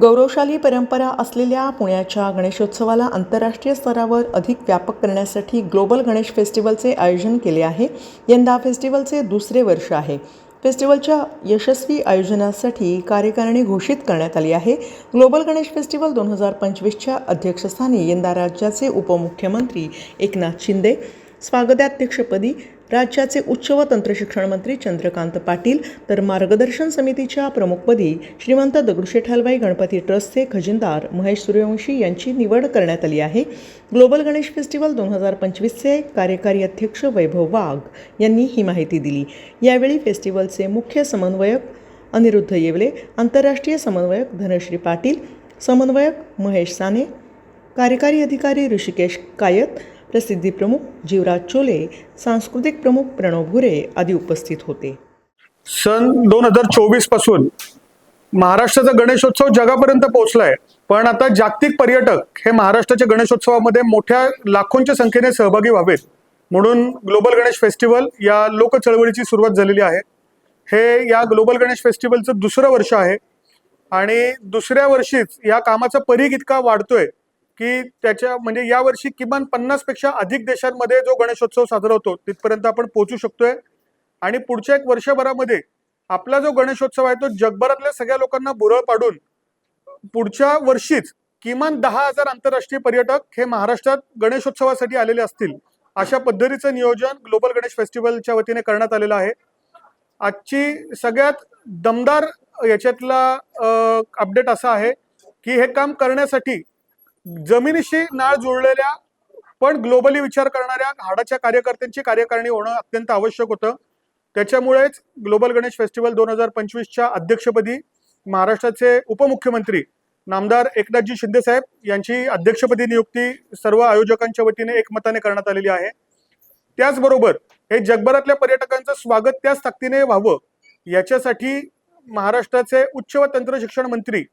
गौरवशाली परंपरा असलेल्या पुण्याच्या गणेशोत्सवाला आंतरराष्ट्रीय स्तरावर अधिक व्यापक करण्यासाठी ग्लोबल गणेश फेस्टिवलचे आयोजन केले आहे. यंदा फेस्टिवलचे दुसरे वर्ष आहे. फेस्टिवलच्या यशस्वी आयोजनासाठी कार्यकारिणी घोषित करण्यात आली आहे. ग्लोबल गणेश फेस्टिवल दोन हजार पंचवीसच्या अध्यक्षस्थानी यंदा राज्याचे उपमुख्यमंत्री एकनाथ शिंदे स्वागताध्यक्षपदी राज्याचे उच्च व तंत्रशिक्षण मंत्री चंद्रकांत पाटील तर मार्गदर्शन समितीच्या प्रमुखपदी श्रीमंत दगडूशेठ हलवाई गणपती ट्रस्टचे खजिनदार महेश सूर्यवंशी यांची निवड करण्यात आली आहे. ग्लोबल गणेश फेस्टिवल दोन हजार पंचवीसचे कार्यकारी अध्यक्ष वैभव वाघ यांनी ही माहिती दिली. यावेळी फेस्टिवलचे मुख्य समन्वयक अनिरुद्ध येवले आंतरराष्ट्रीय समन्वयक धनश्री पाटील समन्वयक महेश साने कार्यकारी अधिकारी ऋषिकेश कायत प्रसिद्धीप्रमुख जीवराज चोले सांस्कृतिक प्रमुख प्रणव भुरे आदी उपस्थित होते. सन दोन हजार चोवीसपासून महाराष्ट्राचा गणेशोत्सव जगापर्यंत पोहोचलाय. पण आता जागतिक पर्यटक हे महाराष्ट्राच्या गणेशोत्सवामध्ये मोठ्या लाखोंच्या संख्येने सहभागी व्हावेत. म्हणून ग्लोबल गणेश फेस्टिवल या लोक चळवळीची सुरुवात झालेली आहे. हे या ग्लोबल गणेश फेस्टिवलचं दुसरं वर्ष आहे. आणि दुसऱ्या वर्षीच या कामाचा परीघ इतका वाढतोय की त्याच्या म्हणजे यावर्षी किमान पन्नासपेक्षा अधिक देशांमध्ये जो गणेशोत्सव साजरा होतो तिथपर्यंत आपण पोहोचू शकतोय. आणि पुढच्या एक वर्षभरामध्ये आपला जो गणेशोत्सव आहे तो जगभरातल्या सगळ्या लोकांना बुरळ पाडून पुढच्या वर्षीच किमान दहा हजार आंतरराष्ट्रीय पर्यटक हे महाराष्ट्रात गणेशोत्सवासाठी आलेले असतील अशा पद्धतीचं नियोजन ग्लोबल गणेश फेस्टिवलच्या वतीने करण्यात आलेलं आहे. आजची सगळ्यात दमदार याच्यातला अपडेट असा आहे की हे काम करण्यासाठी जमिनीशी नाळ जुळलेल्या पण ग्लोबली विचार करणाऱ्या हाडाच्या कार्यकर्त्यांची कार्यकारिणी होणं अत्यंत आवश्यक होतं. त्याच्यामुळेच ग्लोबल गणेश फेस्टिवल दोन हजार पंचवीसच्या अध्यक्षपदी महाराष्ट्राचे उपमुख्यमंत्री नामदार एकनाथजी शिंदे साहेब यांची अध्यक्षपदी नियुक्ती सर्व आयोजकांच्या वतीने एकमताने करण्यात आलेली आहे. त्याचबरोबर हे जगभरातल्या पर्यटकांचं स्वागत त्याच ताकदीने व्हावं याच्यासाठी महाराष्ट्राचे उच्च व तंत्र शिक्षण मंत्री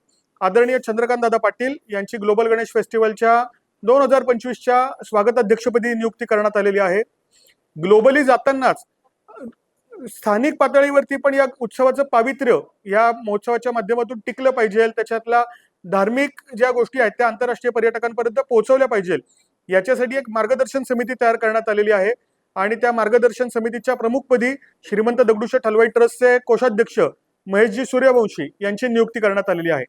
आदरणीय चंद्रकांत दादा पाटील यांची ग्लोबल गणेश फेस्टिवलच्या दोन हजार पंचवीसच्या स्वागताध्यक्षपदी नियुक्ती करण्यात आलेली आहे. ग्लोबली जातानाच स्थानिक पातळीवरती पण या उत्सवाचं पावित्र्य या महोत्सवाच्या माध्यमातून टिकलं पाहिजे त्याच्यातला धार्मिक ज्या गोष्टी आहेत त्या आंतरराष्ट्रीय पर्यटकांपर्यंत पोहोचवल्या पाहिजे याच्यासाठी एक मार्गदर्शन समिती तयार करण्यात आलेली आहे. आणि त्या मार्गदर्शन समितीच्या प्रमुखपदी श्रीमंत दगडूशेठ हलवाई ट्रस्टचे कोषाध्यक्ष महेशजी सूर्यवंशी यांची नियुक्ती करण्यात आलेली आहे.